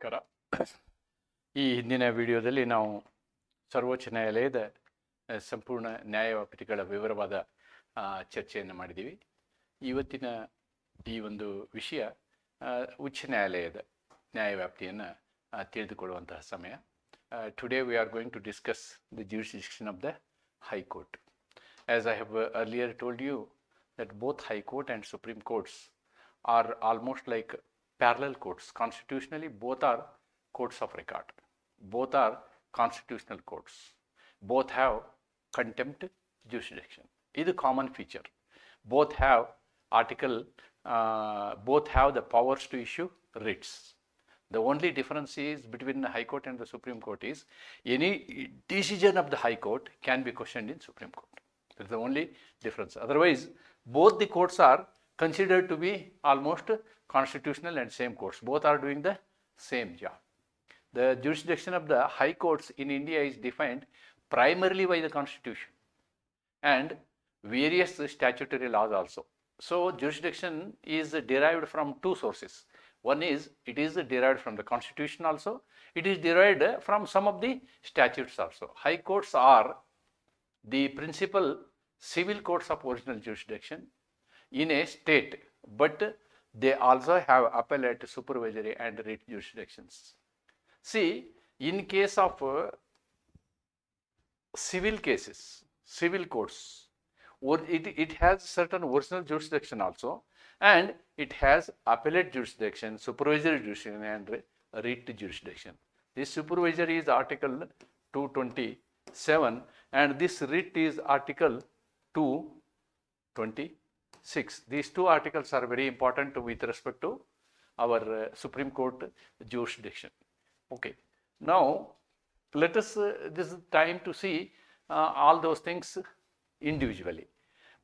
ನಮಸ್ಕಾರ. ಈ ಹಿಂದಿನ ವಿಡಿಯೋದಲ್ಲಿ ನಾವು ಸರ್ವೋಚ್ಚ ನ್ಯಾಯಾಲಯದ ಸಂಪೂರ್ಣ ನ್ಯಾಯಪೀಠಗಳ ವಿವರವಾದ ಚರ್ಚೆಯನ್ನು ಮಾಡಿದ್ದೀವಿ. ಇವತ್ತಿನ ಈ ಒಂದು ವಿಷಯ ಉಚ್ಚ ನ್ಯಾಯಾಲಯದ ನ್ಯಾಯವ್ಯಾಪ್ತಿಯನ್ನು ತಿಳಿದುಕೊಳ್ಳುವಂತಹ ಸಮಯ. Today we are going to discuss the jurisdiction of the high court as I have earlier told you that both high court and supreme courts are almost like parallel courts. Constitutionally, both are courts of record. Both are constitutional courts. Both have contempt jurisdiction. Is a common feature. Both have article, uh, both have the powers to issue writs. The only difference is between the High Court and the Supreme Court is any decision of the High Court can be questioned in Supreme Court. That's the only difference. Otherwise, both the courts are considered to be almost constitutional and same courts. Both are doing the same job. The jurisdiction of the high courts in India is defined primarily by the constitution and various statutory laws also. So jurisdiction is derived from two sources. One is it is derived from the constitution also. It is derived from some of the statutes also. High courts are the principal civil courts of original jurisdiction in a state, but they also have appellate, supervisory, and writ jurisdictions. See, in case of uh, civil cases, civil courts, or it, it has certain original jurisdiction also, and it has appellate jurisdiction, supervisory jurisdiction, and writ jurisdiction. This supervisory is Article 227, and this writ is Article 226. These two articles are very important with respect to our uh, Supreme Court jurisdiction. Okay. Now, let us, uh, this is time to see uh, all those things individually.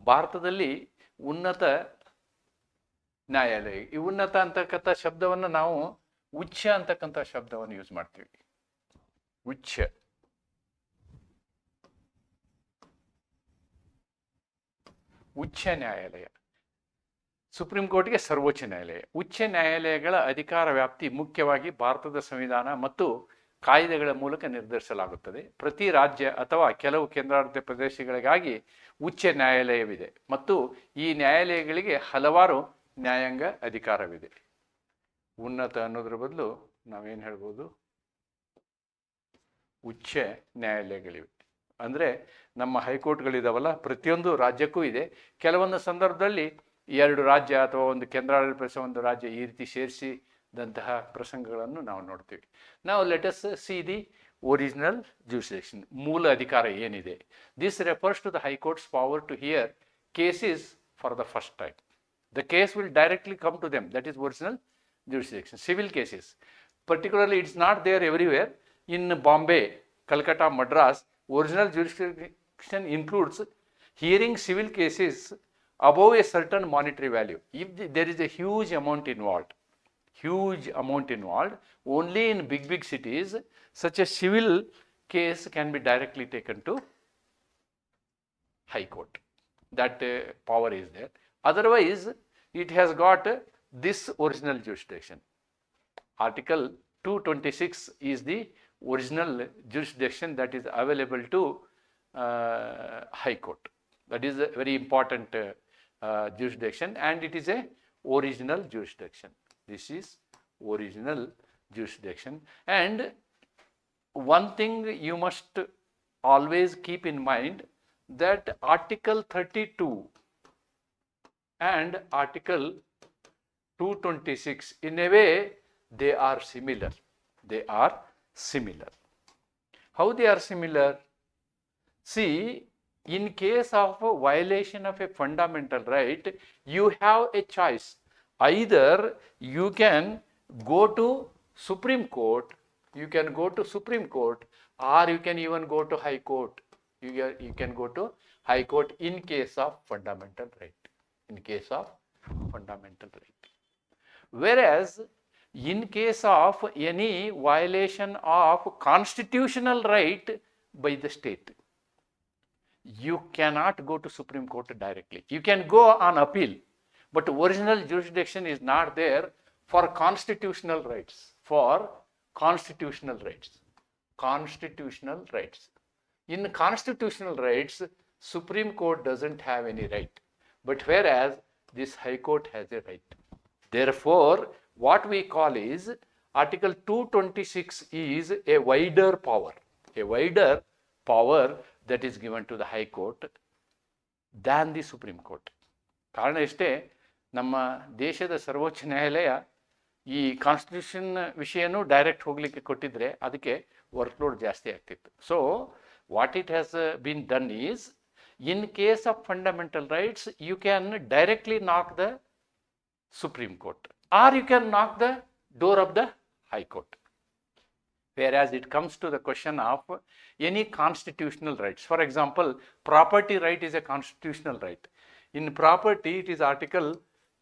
ಭಾರತದಲ್ಲಿ ಉನ್ನತ ನ್ಯಾಯಾಲಯ ಈ ಉನ್ನತ ಅಂತಕ್ಕಂಥ ಶಬ್ದವನ್ನು ನಾವು ಉಚ್ಚ ಅಂತಕ್ಕಂಥ ಶಬ್ದವನ್ನು ಯೂಸ್ ಮಾಡ್ತೀವಿ ಉಚ್ಚ ಉಚ್ಚ ನ್ಯಾಯಾಲಯ. ಸುಪ್ರೀಂ ಕೋರ್ಟ್ಗೆ ಸರ್ವೋಚ್ಚ ನ್ಯಾಯಾಲಯ. ಉಚ್ಚ ನ್ಯಾಯಾಲಯಗಳ ಅಧಿಕಾರ ವ್ಯಾಪ್ತಿ ಮುಖ್ಯವಾಗಿ ಭಾರತದ ಸಂವಿಧಾನ ಮತ್ತು ಕಾಯ್ದೆಗಳ ಮೂಲಕ ನಿರ್ಧರಿಸಲಾಗುತ್ತದೆ. ಪ್ರತಿ ರಾಜ್ಯ ಅಥವಾ ಕೆಲವು ಕೇಂದ್ರಾಡಳಿತ ಪ್ರದೇಶಗಳಿಗಾಗಿ ಉಚ್ಚ ನ್ಯಾಯಾಲಯವಿದೆ ಮತ್ತು ಈ ನ್ಯಾಯಾಲಯಗಳಿಗೆ ಹಲವಾರು ನ್ಯಾಯಾಂಗ ಅಧಿಕಾರವಿದೆ. ಉನ್ನತ ಅನ್ನೋದ್ರ ಬದಲು ನಾವೇನು ಹೇಳ್ಬೋದು? ಉಚ್ಚ ನ್ಯಾಯಾಲಯಗಳಿವೆ. ಅಂದರೆ ನಮ್ಮ ಹೈಕೋರ್ಟ್ಗಳಿದಾವಲ್ಲ ಪ್ರತಿಯೊಂದು ರಾಜ್ಯಕ್ಕೂ ಇದೆ. ಕೆಲವೊಂದು ಸಂದರ್ಭದಲ್ಲಿ ಎರಡು ರಾಜ್ಯ ಅಥವಾ ಒಂದು ಕೇಂದ್ರಾಡಳಿತ ಪ್ರದೇಶ ಒಂದು ರಾಜ್ಯ ಈ ರೀತಿ ಸೇರಿಸಿದಂತಹ ಪ್ರಸಂಗಗಳನ್ನು ನಾವು ನೋಡ್ತೀವಿ. ನಾವು let us see the original jurisdiction ಮೂಲ ಅಧಿಕಾರ ಏನಿದೆ. This refers to the high courts power to hear cases for the first time the case will directly come to them that is original jurisdiction. Civil cases particularly it's not there everywhere in Bombay Calcutta Madras, original jurisdiction includes hearing civil cases above a certain monetary value. If there is a huge amount involved, huge amount involved, only in big, big cities, such a civil case can be directly taken to High Court. That uh, power is there. Otherwise, it has got uh, this original jurisdiction. Article 226 is the original jurisdiction that is available to uh, High Court. That is a very important uh, uh, jurisdiction and it is a original jurisdiction. This is original jurisdiction and one thing you must always keep in mind that Article 32 and Article 226, in a way, they are similar. They are similar. How they are similar? See, in case of a violation of a fundamental right, you have a choice. Either you can go to Supreme Court, you can go to Supreme Court, or you can even go to High Court. You, you can go to High Court in case of fundamental right. In case of fundamental right. Whereas, in case of any violation of constitutional right by the state, you cannot go to Supreme Court directly. You can go on appeal, but original jurisdiction is not there for constitutional rights. For constitutional rights. Constitutional rights. In constitutional rights, Supreme Court doesn't have any right, but whereas this High Court has a right. Therefore, what we call is Article 226 is a wider power, a wider power that is given to the High Court than the Supreme Court. ಕಾರಣ ಇಷ್ಟೇ ನಮ್ಮ ದೇಶದ ಸರ್ವೋಚ್ಚ ನ್ಯಾಯಾಲಯ ಈ constitution ವಿಷಯನೂ direct ಹೋಗ್ಲಿಕ್ಕೆ ಕೊಟ್ಟಿದ್ರೆ ಅದಕ್ಕೆ ವರ್ಕ್ಲೋಡ್ ಜಾಸ್ತಿ ಆಗ್ತಿತ್ತು. So what it has been done is in case of fundamental rights you can directly knock the supreme court or you can knock the door of the High Court. Whereas it comes to the question of any constitutional rights. For example, property right is a constitutional right. In property, it is Article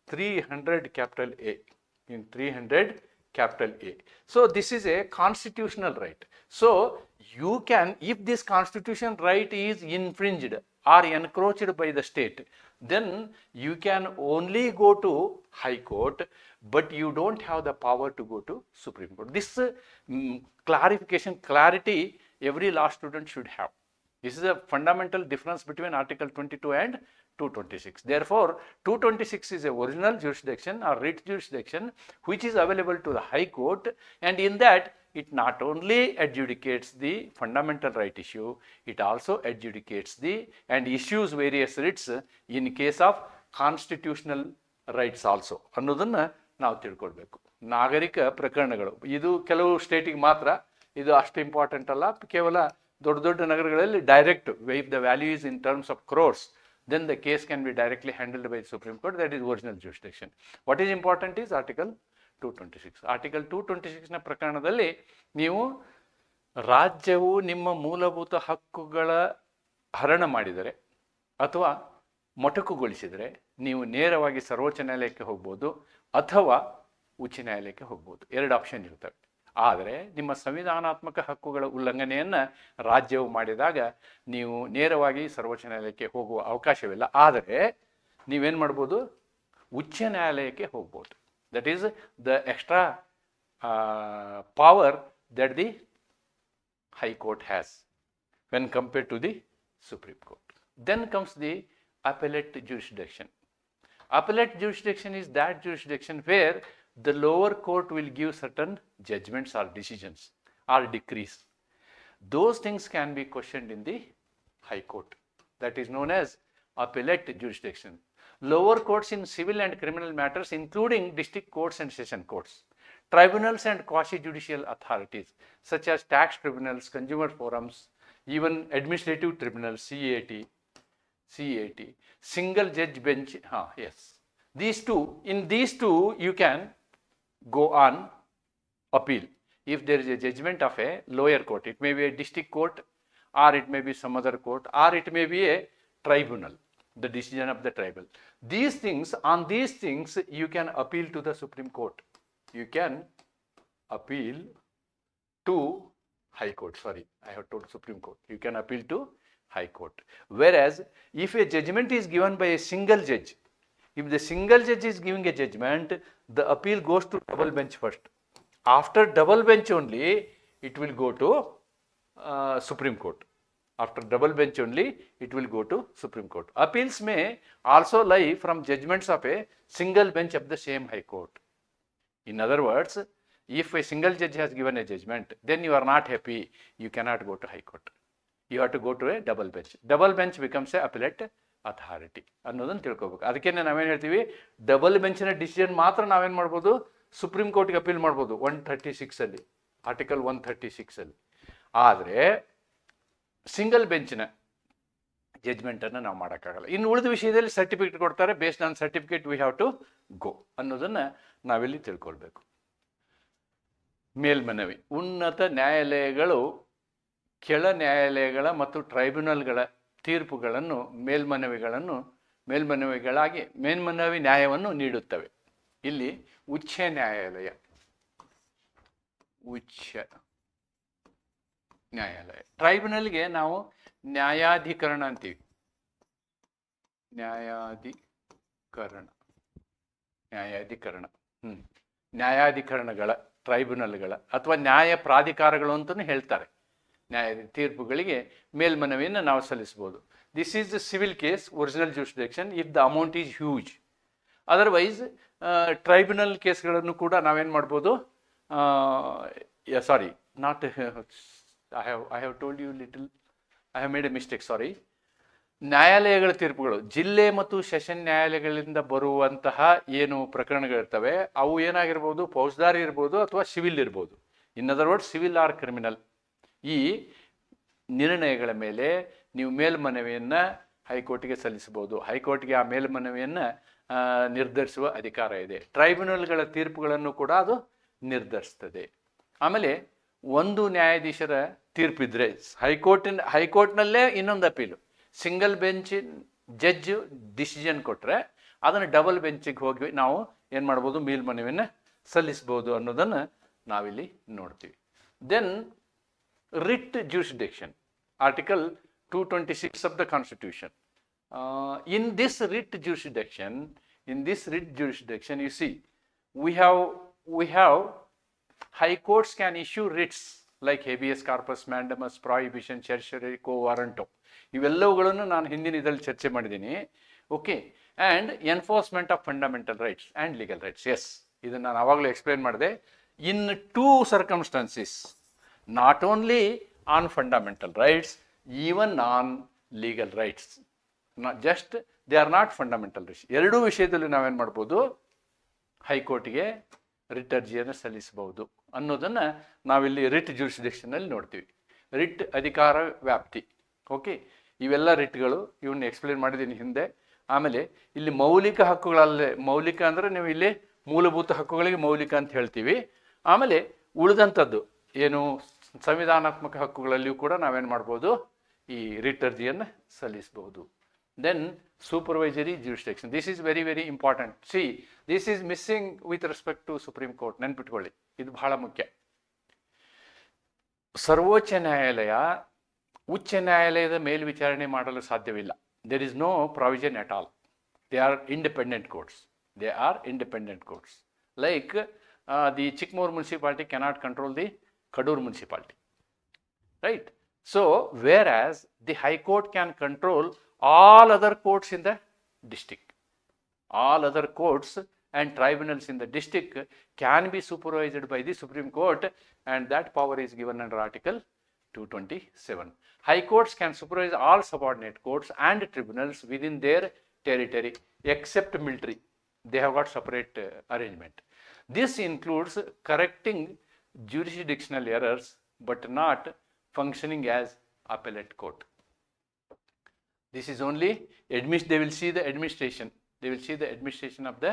300 capital A. In 300 capital A. So this is a constitutional right. So you can, if this constitutional right is infringed or encroached by the state, then you can only go to High Court, but you don't have the power to go to Supreme Court. This uh, mm, clarification, clarity, every law student should have. This is a fundamental difference between Article 22 and 226. Therefore, 226 is a original jurisdiction or writ jurisdiction which is available to the High Court, and in that it not only adjudicates the fundamental right issue, it also adjudicates the and issues various writs in case of constitutional rights also. ಅನ್ನೋದನ್ನ ನಾವು ತಿಳ್ಕೊಳ್ಬೇಕು ನಾಗರಿಕ ಪ್ರಕರಣಗಳು ಇದು ಕೆಲವು ಸ್ಟೇಟಿಗೆ ಮಾತ್ರ ಇದು ಅಷ್ಟು ಇಂಪಾರ್ಟೆಂಟ್ ಅಲ್ಲ ಕೇವಲ ದೊಡ್ಡ ದೊಡ್ಡ ನಗರಗಳಲ್ಲಿ direct if the value is in terms of crores then the case can be directly handled by the Supreme Court. That is original jurisdiction. What is important is Article 226. Article 226 ನ ಪ್ರಕರಣದಲ್ಲಿ ನೀವು ರಾಜ್ಯವು ನಿಮ್ಮ ಮೂಲಭೂತ ಹಕ್ಕುಗಳ ಹರಣ ಮಾಡಿದರೆ ಅಥವಾ ಮೊಟಕುಗೊಳಿಸಿದರೆ ನೀವು ನೇರವಾಗಿ ಸರ್ವೋಚ್ಚ ನ್ಯಾಯಾಲಯಕ್ಕೆ ಹೋಗ್ಬೋದು ಅಥವಾ ಉಚ್ಚ ನ್ಯಾಯಾಲಯಕ್ಕೆ ಹೋಗ್ಬೋದು. ಎರಡು ಆಪ್ಷನ್ ಇರ್ತವೆ ಆದರೆ ನಿಮ್ಮ ಸಂವಿಧಾನಾತ್ಮಕ ಹಕ್ಕುಗಳ ಉಲ್ಲಂಘನೆಯನ್ನು ರಾಜ್ಯವು ಮಾಡಿದಾಗ ನೀವು ನೇರವಾಗಿ ಸರ್ವೋಚ್ಚ ನ್ಯಾಯಾಲಯಕ್ಕೆ ಹೋಗುವ ಅವಕಾಶವಿಲ್ಲ. ಆದರೆ ನೀವೇನು ಮಾಡ್ಬೋದು? ಉಚ್ಚ ನ್ಯಾಯಾಲಯಕ್ಕೆ ಹೋಗ್ಬೋದು. That is the extra uh, power that the High Court has when compared to the Supreme Court. Then comes the appellate jurisdiction. Appellate jurisdiction is that jurisdiction where the lower court will give certain judgments or decisions or decrees. Those things can be questioned in the High Court. That is known as appellate jurisdiction. Lower courts in civil and criminal matters, including district courts and session courts tribunals and quasi judicial authorities such as tax tribunals, consumer forums, even administrative tribunals, CAT, CAT, single judge bench. Huh, yes. These two, in these two, you can go on appeal. If there is a judgment of a lower court, it may be a district court, or it may be some other court, or it may be a tribunal, the decision of the tribunal. These things, on these things, you can appeal to the Supreme Court you can appeal to High Court. Sorry, I have told Supreme Court. You can appeal to High Court. Whereas, if a judgment is given by a single judge, if the single judge is giving a judgment, the appeal goes to double bench first. After double bench only, it will go to uh, Supreme Court. After double bench only, it will go to Supreme Court. Appeals may also lie from judgments of a single bench of the same High Court. In other words, if a single judge has given a judgment, then you are not happy, you cannot go to High Court. You have to go to a double bench. Double bench becomes a appellate authority ಅನ್ನೋದನ್ನು ತಿಳ್ಕೊಬೇಕು ಅದಕ್ಕೆ ನಾವೇನು ಹೇಳ್ತೀವಿ double ಬೆಂಚಿನ decision ಮಾತ್ರ ನಾವೇನು ಮಾಡ್ಬೋದು supreme ಕೋರ್ಟ್ಗೆ appeal ಮಾಡ್ಬೋದು ಒನ್ ಥರ್ಟಿ ಸಿಕ್ಸಲ್ಲಿ ಆರ್ಟಿಕಲ್ ಒನ್ ಥರ್ಟಿ ಸಿಕ್ಸಲ್ಲಿ ಆದರೆ ಸಿಂಗಲ್ ಬೆಂಚ್ನ ಜಜ್ಮೆಂಟನ್ನು ನಾವು ಮಾಡೋಕ್ಕಾಗಲ್ಲ. ಇನ್ನು ಉಳಿದ ವಿಷಯದಲ್ಲಿ ಸರ್ಟಿಫಿಕೇಟ್ ಕೊಡ್ತಾರೆ. Based on certificate we have to go ಅನ್ನೋದನ್ನು ನಾವಿಲ್ಲಿ ತಿಳ್ಕೊಳ್ಬೇಕು. ಮೇಲ್ಮನವಿ. ಉನ್ನತ ನ್ಯಾಯಾಲಯಗಳು, ಕೆಳ ನ್ಯಾಯಾಲಯಗಳ ಮತ್ತು ಟ್ರೈಬ್ಯುನಲ್ಗಳ ತೀರ್ಪುಗಳನ್ನು, ಮೇಲ್ಮನವಿಗಳನ್ನು, ಮೇಲ್ಮನವಿಗಳಾಗಿ ಮೇಲ್ಮನವಿ ನ್ಯಾಯವನ್ನು ನೀಡುತ್ತವೆ. ಇಲ್ಲಿ ಉಚ್ಚ ನ್ಯಾಯಾಲಯ. ಉಚ್ಚ ನ್ಯಾಯಾಲಯ. ಟ್ರೈಬ್ಯುನಲ್ಗೆ ನಾವು ನ್ಯಾಯಾಧಿಕರಣ ಅಂತೀವಿ. ನ್ಯಾಯಾಧಿಕರಣ. ನ್ಯಾಯಾಧಿಕರಣ. ಹ್ಮ್. ನ್ಯಾಯಾಧಿಕರಣಗಳ, ಟ್ರೈಬ್ಯುನಲ್ಗಳ ಅಥವಾ ನ್ಯಾಯ ಪ್ರಾಧಿಕಾರಗಳು ಅಂತಲೂ ಹೇಳ್ತಾರೆ. ನ್ಯಾಯ ತೀರ್ಪುಗಳಿಗೆ ಮೇಲ್ಮನವಿಯನ್ನು ನಾವು ಸಲ್ಲಿಸ್ಬೋದು. This is the civil case original jurisdiction if the amount is huge otherwise tribunal ಕೇಸ್ಗಳನ್ನು ಕೂಡ ನಾವೇನು ಮಾಡ್ಬೋದು? Sorry not I have I have told you little I have made a mistake sorry ನ್ಯಾಯಾಲಯಗಳ ತೀರ್ಪುಗಳು, ಜಿಲ್ಲೆ ಮತ್ತು ಸೆಷನ್ ನ್ಯಾಯಾಲಯಗಳಿಂದ ಬರುವಂತಹ ಏನು ಪ್ರಕರಣಗಳಿರ್ತವೆ ಅವು ಏನಾಗಿರ್ಬೋದು, ಫೌಜ್ದಾರಿ ಇರ್ಬೋದು ಅಥವಾ ಸಿವಿಲ್ ಇರ್ಬೋದು. In other word civil or criminal ಈ ನಿರ್ಣಯಗಳ ಮೇಲೆ ನೀವು ಮೇಲ್ಮನವಿಯನ್ನು ಹೈಕೋರ್ಟ್ಗೆ ಸಲ್ಲಿಸಬಹುದು. ಹೈಕೋರ್ಟ್ಗೆ ಆ ಮೇಲ್ಮನವಿಯನ್ನು ನಿರ್ಧರಿಸುವ ಅಧಿಕಾರ ಇದೆ. ಟ್ರೈಬ್ಯುನಲ್ಗಳ ತೀರ್ಪುಗಳನ್ನು ಕೂಡ ಅದು ನಿರ್ಧರಿಸ್ತದೆ. ಆಮೇಲೆ ಒಂದು ನ್ಯಾಯಾಧೀಶರ ತೀರ್ಪಿದ್ರೆ ಹೈಕೋರ್ಟಿನ, ಹೈಕೋರ್ಟ್ನಲ್ಲೇ ಇನ್ನೊಂದು appeal. Single bench judge decision ಕೊಟ್ಟರೆ ಅದನ್ನು ಡಬಲ್ ಬೆಂಚಿಗೆ ಹೋಗಿ ನಾವು ಏನು ಮಾಡ್ಬೋದು ಮೇಲ್ಮನವಿಯನ್ನು ಸಲ್ಲಿಸ್ಬೋದು ಅನ್ನೋದನ್ನು ನಾವಿಲ್ಲಿ ನೋಡ್ತೀವಿ. Then writ jurisdiction article two twenty six of the constitution in this writ jurisdiction in this writ jurisdiction you see we have we have high courts can issue writs like habeas corpus, mandamus, prohibition, certiorari quo warranto ಇವೆಲ್ಲವುಗಳನ್ನು ನಾನು ಹಿಂದಿನ ಇದರಲ್ಲಿ ಚರ್ಚೆ ಮಾಡಿದ್ದೀನಿ. Okay and enforcement of fundamental rights and legal rights as ಇದನ್ನು ನಾನು ಆವಾಗಲೂ explain ಮಾಡಿದೆ. In two circumstances not only on fundamental rights even on legal rights just they are not fundamental rights ಎರಡೂ ವಿಷಯದಲ್ಲಿ ನಾವೇನು ಮಾಡ್ಬೋದು? ಹೈಕೋರ್ಟ್ಗೆ ರಿಟ್ ಅರ್ಜಿಯನ್ನು ಸಲ್ಲಿಸಬಹುದು ಅನ್ನೋದನ್ನು ನಾವಿಲ್ಲಿ ರಿಟ್ ಜ್ಯೂರಿಸ್ಡಿಕ್ಷನಲ್ಲಿ ನೋಡ್ತೀವಿ. ರಿಟ್ ಅಧಿಕಾರ ವ್ಯಾಪ್ತಿ, ಓಕೆ? ಇವೆಲ್ಲ ರಿಟ್ಗಳು ಇವನ್ನ ಎಕ್ಸ್ಪ್ಲೇನ್ ಮಾಡಿದ್ದೀನಿ ಹಿಂದೆ. ಆಮೇಲೆ ಇಲ್ಲಿ ಮೌಲಿಕ ಹಕ್ಕುಗಳಲ್ಲೇ, ಮೌಲಿಕ ಅಂದರೆ ನೀವು ಇಲ್ಲಿ ಮೂಲಭೂತ ಹಕ್ಕುಗಳಿಗೆ ಮೌಲಿಕ ಅಂತ ಹೇಳ್ತೀವಿ. ಆಮೇಲೆ ಉಳಿದಂಥದ್ದು ಏನು ಸಂವಿಧಾನಾತ್ಮಕ ಹಕ್ಕುಗಳಲ್ಲಿಯೂ ಕೂಡ ನಾವೇನು ಮಾಡ್ಬೋದು? ಈ ರಿಟ್ ಅರ್ಜಿಯನ್ನು ಸಲ್ಲಿಸಬಹುದು. Then supervisory jurisdiction this is very very important see this is missing with respect to Supreme court ನೆನ್ಪಿಟ್ಕೊಳ್ಳಿ ಇದು ಬಹಳ ಮುಖ್ಯ ಸರ್ವೋಚ್ಚ ನ್ಯಾಯಾಲಯ ಉಚ್ಚ ನ್ಯಾಯಾಲಯದ ಮೇಲ್ವಿಚಾರಣೆ ಮಾಡಲು ಸಾಧ್ಯವಿಲ್ಲ there is no provision at all they are independent courts they are independent courts like the ಚಿಕ್ಮೋರ್ municipality cannot control the Kadur municipality right so whereas the high court can control all other courts in the district. All other courts and tribunals in the district can be supervised by the supreme court and that power is given under article 227 high courts can supervise all subordinate courts and tribunals within their territory except military. They have got separate uh, arrangement. This includes correcting jurisdictional errors but not functioning as appellate court this is only admit they will see the administration they will see the administration of the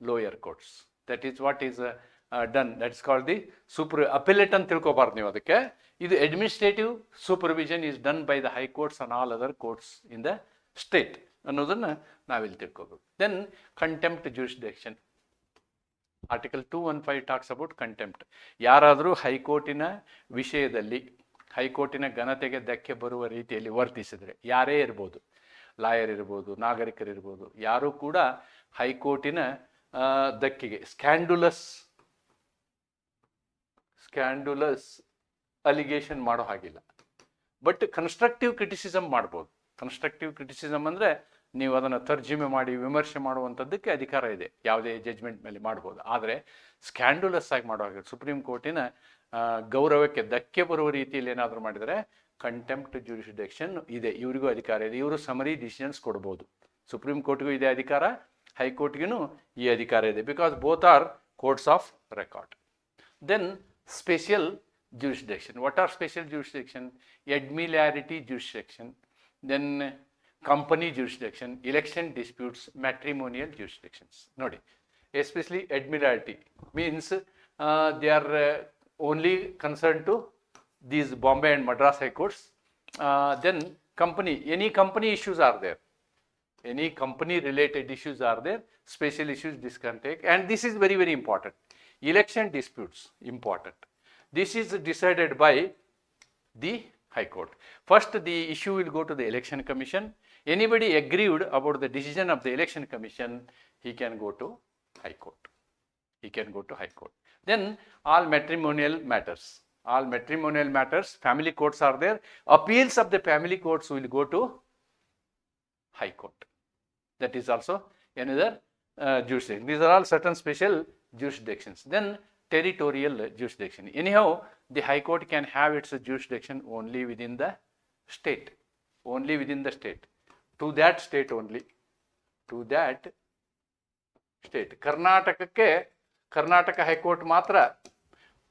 lower courts that is what is uh, uh, done that's called the super appellate ಅಂತ ತಿಳ್ಕೊಬಾರ್ದು ನೀವು ಅದಕ್ಕೆ ಇದು administrative supervision is done by the high courts and all other courts in the state ಅನ್ನೋದನ್ನು ನಾವಿಲ್ಲಿ ತಿಳ್ಕೋಬೇಕು then contempt jurisdiction article two one five talks about contempt ಯಾರಾದರೂ ಹೈಕೋರ್ಟಿನ ವಿಷಯದಲ್ಲಿ ಹೈಕೋರ್ಟಿನ ಘನತೆಗೆ ಧಕ್ಕೆ ಬರುವ ರೀತಿಯಲ್ಲಿ ವರ್ತಿಸಿದರೆ ಯಾರೇ ಇರ್ಬೋದು, ಲಾಯರ್ ಇರ್ಬೋದು ನಾಗರಿಕರಿರ್ಬೋದು ಯಾರೂ ಕೂಡ ಹೈಕೋರ್ಟಿನ ಧಕ್ಕೆಗೆ ಸ್ಕ್ಯಾಂಡುಲಸ್ ಸ್ಕ್ಯಾಂಡುಲಸ್ ಅಲಿಗೇಷನ್ ಮಾಡೋ ಹಾಗಿಲ್ಲ. ಬಟ್ ಕನ್ಸ್ಟ್ರಕ್ಟಿವ್ ಕ್ರಿಟಿಸಿಸಮ್ ಮಾಡ್ಬೋದು. ಕನ್ಸ್ಟ್ರಕ್ಟಿವ್ ಕ್ರಿಟಿಸಿಸಮ್ ಅಂದರೆ ನೀವು ಅದನ್ನು ತರ್ಜಿಮೆ ಮಾಡಿ, ವಿಮರ್ಶೆ ಮಾಡುವಂಥದ್ದಕ್ಕೆ ಅಧಿಕಾರ ಇದೆ. ಯಾವುದೇ ಜಜ್ಮೆಂಟ್ ಮೇಲೆ ಮಾಡ್ಬೋದು. ಆದರೆ ಸ್ಕ್ಯಾಂಡುಲಸ್ ಆಗಿ ಮಾಡೋ ಹಾಗೆ ಸುಪ್ರೀಂ ಕೋರ್ಟಿನ ಗೌರವಕ್ಕೆ ಧಕ್ಕೆ ಬರುವ ರೀತಿಯಲ್ಲಿ ಏನಾದರೂ ಮಾಡಿದರೆ ಕಂಟೆಂಪ್ಟ್ ಜ್ಯುರಿಸ್ಡಿಕ್ಷನ್ ಇದೆ. ಇವರಿಗೂ ಅಧಿಕಾರ ಇದೆ. ಇವರು ಸಮರಿ ಡಿಸಿಷನ್ಸ್ ಕೊಡ್ಬೋದು. ಸುಪ್ರೀಂ ಕೋರ್ಟ್ಗೂ ಇದೆ ಅಧಿಕಾರ ಹೈಕೋರ್ಟ್ಗೂ ಈ ಅಧಿಕಾರ ಇದೆ. Because both are courts of record then special jurisdiction what are special jurisdiction admiralty jurisdiction then company jurisdiction election disputes matrimonial jurisdictions ನೋಡಿ especially admiralty means they are only concerned to these bombay and madras high courts. Uh, then company any company issues are there. Any company related issues are there. Special issues this can take. And this is very very important. Election disputes important. This is decided by the high court. First the issue will go to the election commission. Anybody aggrieved about the decision of the election commission he can go to high court. He can go to high court Then all matrimonial matters. All matrimonial matters, family courts are there. Appeals of the family courts will go to High Court. That is also another uh, jurisdiction. These are all certain special jurisdictions. Then territorial jurisdiction. Anyhow, the High Court can have its jurisdiction only within the state. Only within the state. To that state only. To that state ಕರ್ನಾಟಕಕ್ಕೆ Karnataka high court ಮಾತ್ರ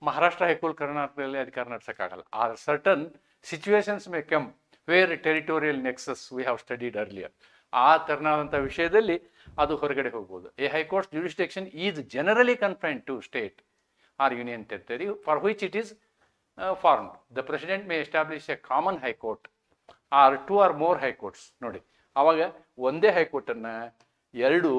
Maharashtra high court ಕರ್ನಾಟಕದಲ್ಲಿ ಅಧಿಕಾರ ನಡೆಸೋಕ್ಕಾಗಲ್ಲ. ಆ certain situations may come where territorial nexus we have studied earlier ಆ ತೆರನಾದಂಥ ವಿಷಯದಲ್ಲಿ ಅದು ಹೊರಗಡೆ ಹೋಗ್ಬೋದು. A high court jurisdiction is generally confined to state or union territory for which it is form the president may establish a common high court or two or more high courts ನೋಡಿ ಆವಾಗ ಒಂದೇ ಹೈಕೋರ್ಟನ್ನು ಎರಡು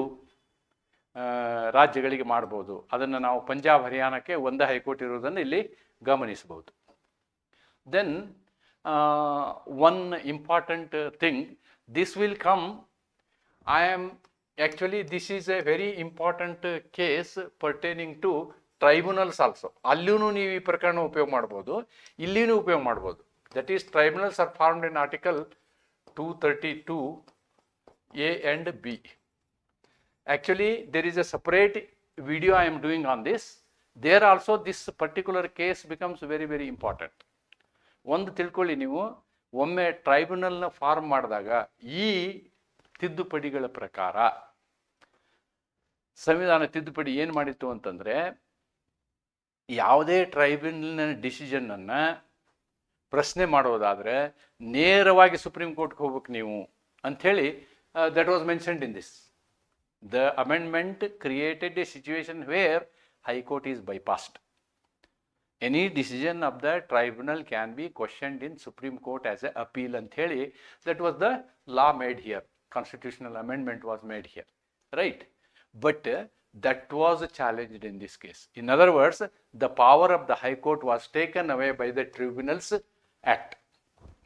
ರಾಜ್ಯಗಳಿಗೆ ಮಾಡ್ಬೋದು. ಅದನ್ನು ನಾವು ಪಂಜಾಬ್, ಹರಿಯಾಣಕ್ಕೆ ಒಂದೇ high court ಇರುವುದನ್ನು ಇಲ್ಲಿ ಗಮನಿಸಬಹುದು. Then one important thing this will come I am actually this is a very important case pertaining to tribunals also ಅಲ್ಲಿಯೂ ನೀವು ಈ ಪ್ರಕರಣ ಉಪಯೋಗ ಮಾಡ್ಬೋದು ಇಲ್ಲಿಯೂ ಉಪಯೋಗ ಮಾಡ್ಬೋದು. That is tribunals are formed in article two thirty two A and B actually, there is a separate video i am doing on this. There also, this particular case becomes very very important. ಒಂದು ತಿಳ್ಕೊಳ್ಳಿ ನೀವು, ಒಮ್ಮೆ ಟ್ರೈಬ್ಯುನಲ್ನ form ಮಾಡಿದಾಗ, ಈ ತಿದ್ದುಪಡಿಗಳ ಪ್ರಕಾರ, ಸಂವಿಧಾನ ತಿದ್ದುಪಡಿ ಏನು ಮಾಡಿತ್ತು ಅಂತಂದರೆ, ಯಾವುದೇ ಟ್ರೈಬ್ಯುನಲ್ನ ಡಿಸಿಷನನ್ನು ಪ್ರಶ್ನೆ ಮಾಡೋದಾದರೆ, ನೇರವಾಗಿ ಸುಪ್ರೀಂ ಕೋರ್ಟ್ಗೆ ಹೋಗ್ಬೇಕು ನೀವು, ಅಂಥೇಳಿ that was mentioned in this the amendment created a situation where High Court is bypassed. Any decision of the tribunal can be questioned in Supreme Court as an appeal and ಹೇಳಿ that was the law made here. Constitutional amendment was made here, right? But uh, that was challenged in this case. In other words, the power of the High Court was taken away by the Tribunals Act.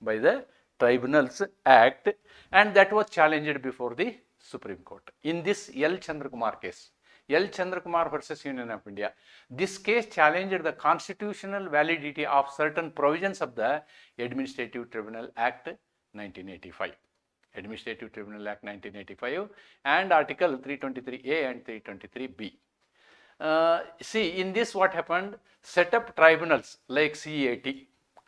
by the Tribunals Act, and that was challenged before the Supreme Court. In this L. Chandrakumar case, L. Chandrakumar versus Union of India, this case challenged the constitutional validity of certain provisions of the Administrative Tribunal Act 1985. Administrative Tribunal Act 1985 and Article 323A and 323B. Uh, see, in this, what happened? Set up tribunals like CEAT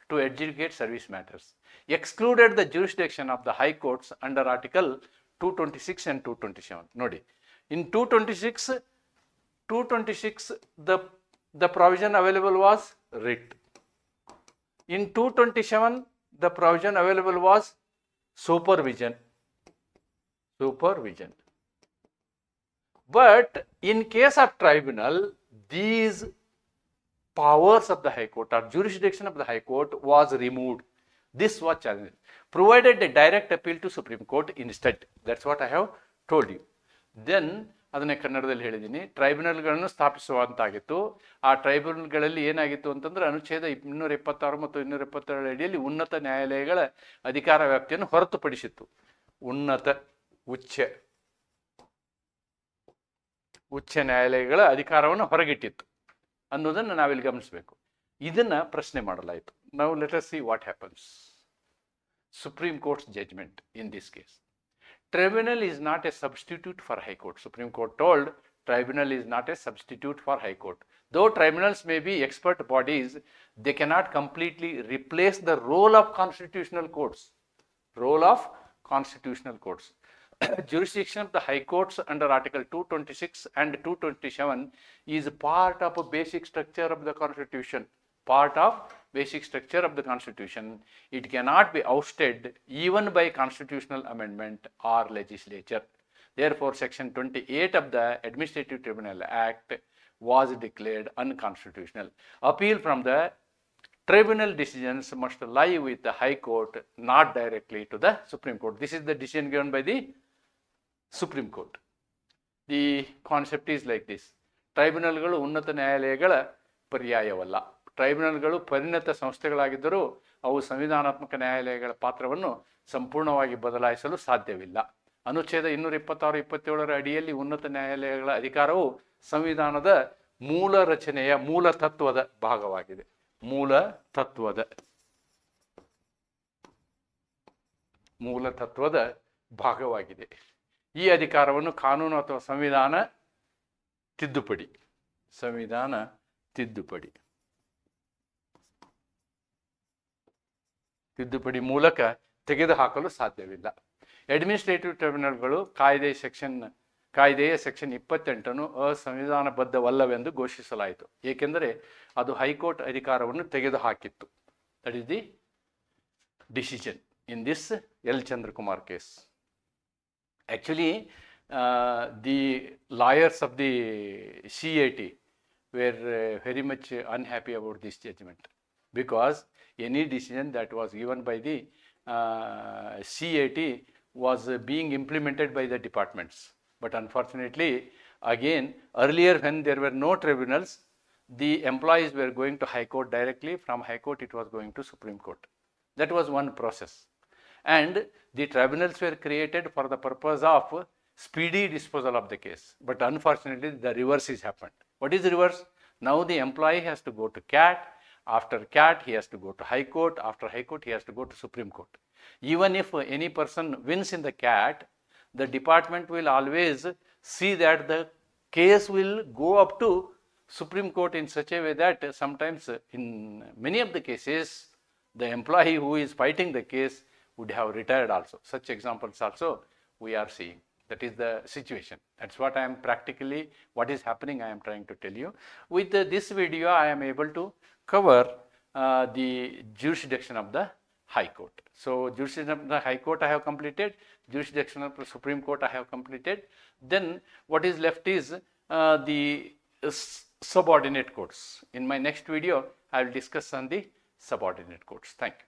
to adjudicate service matters, excluded the jurisdiction of the high courts under Article 226 and 227. Nodi. In 226, 226, the, the provision available was writ. In 227, the provision available was supervision. Supervision. But in case of tribunal, these powers of the High Court or jurisdiction of the High Court was removed. This was challenged. Provided a direct appeal to Supreme Court instead. That's what I have told you. Then, ಅದನ್ನೇ ಕನ್ನಡದಲ್ಲಿ ಹೇಳಿದ್ದೀನಿ. ಟ್ರೈಬ್ಯುನಲ್ಗಳನ್ನು ಸ್ಥಾಪಿಸುವಂತಾಗಿತ್ತು. ಆ ಟ್ರೈಬ್ಯುನಲ್ಗಳಲ್ಲಿ ಏನಾಗಿತ್ತು ಅಂತಂದ್ರೆ ಅನುಚ್ಛೇದ ಇನ್ನೂರ ಇಪ್ಪತ್ತಾರು ಮತ್ತು ಇನ್ನೂರ ಇಪ್ಪತ್ತೇಳು ಅಡಿಯಲ್ಲಿ ಉನ್ನತ ನ್ಯಾಯಾಲಯಗಳ ಅಧಿಕಾರ ವ್ಯಾಪ್ತಿಯನ್ನು ಹೊರತುಪಡಿಸಿತ್ತು. ಉನ್ನತ, ಉಚ್ಚ ಉಚ್ಚ ನ್ಯಾಯಾಲಯಗಳ ಅಧಿಕಾರವನ್ನು ಹೊರಗಿಟ್ಟಿತ್ತು. ಅನ್ನೋದನ್ನು ನಾವಿಲ್ಲಿ ಗಮನಿಸಬೇಕು. ಇದನ್ನ ಪ್ರಶ್ನೆ ಮಾಡಲಾಯಿತು. ನಾವು let us see what happens Supreme Court's judgment in this case. Tribunal is not a substitute for High Court. Supreme Court told tribunal is not a substitute for High Court. Though tribunals may be expert bodies, they cannot completely replace the role of constitutional courts. Role of constitutional courts. Jurisdiction of the High Courts under Article 226 and 227 is part of a basic structure of the Constitution part of basic structure of the constitution it cannot be ousted even by constitutional amendment or legislature therefore section 28 of the administrative tribunal act was declared unconstitutional appeal from the tribunal decisions must lie with the high court not directly to the supreme court this is the decision given by the supreme court the concept is like this ಟ್ರೈಬ್ಯುನಲ್ಗಳು ಉನ್ನತ ನ್ಯಾಯಾಲಯಗಳ ಪರ್ಯಾಯವಲ್ಲ ಟ್ರೈಬ್ಯುನಲ್ಗಳು ಪರಿಣತ ಸಂಸ್ಥೆಗಳಾಗಿದ್ದರೂ ಅವು ಸಂವಿಧಾನಾತ್ಮಕ ನ್ಯಾಯಾಲಯಗಳ ಪಾತ್ರವನ್ನು ಸಂಪೂರ್ಣವಾಗಿ ಬದಲಾಯಿಸಲು ಸಾಧ್ಯವಿಲ್ಲ. ಅನುಚ್ಛೇದ ಇನ್ನೂರ ಇಪ್ಪತ್ತಾರು ಇಪ್ಪತ್ತೇಳರ ಅಡಿಯಲ್ಲಿ ಉನ್ನತ ನ್ಯಾಯಾಲಯಗಳ ಅಧಿಕಾರವು ಸಂವಿಧಾನದ ಮೂಲ ರಚನೆಯ ಮೂಲ ತತ್ವದ ಭಾಗವಾಗಿದೆ. ಮೂಲ ತತ್ವದ ಮೂಲ ತತ್ವದ ಭಾಗವಾಗಿದೆ. ಈ ಅಧಿಕಾರವನ್ನು ಕಾನೂನು ಅಥವಾ ಸಂವಿಧಾನ ತಿದ್ದುಪಡಿ ಸಂವಿಧಾನ ತಿದ್ದುಪಡಿ. ತಿದ್ದುಪಡಿ ಮೂಲಕ ತೆಗೆದುಹಾಕಲು ಸಾಧ್ಯವಿಲ್ಲ. ಅಡ್ಮಿನಿಸ್ಟ್ರೇಟಿವ್ ಟ್ರಿಬ್ಯುನಲ್ಗಳು ಕಾಯ್ದೆ ಸೆಕ್ಷನ್ ಕಾಯ್ದೆಯ ಸೆಕ್ಷನ್ ಇಪ್ಪತ್ತೆಂಟನ್ನು ಅಸಂವಿಧಾನಬದ್ಧವಲ್ಲವೆಂದು ಘೋಷಿಸಲಾಯಿತು. ಏಕೆಂದರೆ ಅದು ಹೈಕೋರ್ಟ್ ಅಧಿಕಾರವನ್ನು ತೆಗೆದುಹಾಕಿತ್ತು. That is the decision in this L Chandrakumar case actually the lawyers of the C A T were very much unhappy about this judgment because any decision that was given by the uh, CAT was being implemented by the departments. But unfortunately, again, earlier when there were no tribunals, the employees were going to High Court directly. From High Court, it was going to Supreme Court. That was one process. And the tribunals were created for the purpose of speedy disposal of the case. But unfortunately, the reverse has happened. What is the reverse? Now the employee has to go to CAT. After CAT, he has to go to High Court. After High Court, he has to go to Supreme Court. Even if any person wins in the CAT, the department will always see that the case will go up to Supreme Court in such a way that sometimes in many of the cases, the employee who is fighting the case would have retired also. Such examples also we are seeing. That is the situation. That's what I am practically, what is happening, I am trying to tell you. With this video, I am able to cover uh, the jurisdiction of the High Court. So, jurisdiction of the High Court I have completed, jurisdiction of the Supreme Court I have completed. Then, what is left is uh, the uh, subordinate courts. In my next video, I will discuss on the subordinate courts. Thank you.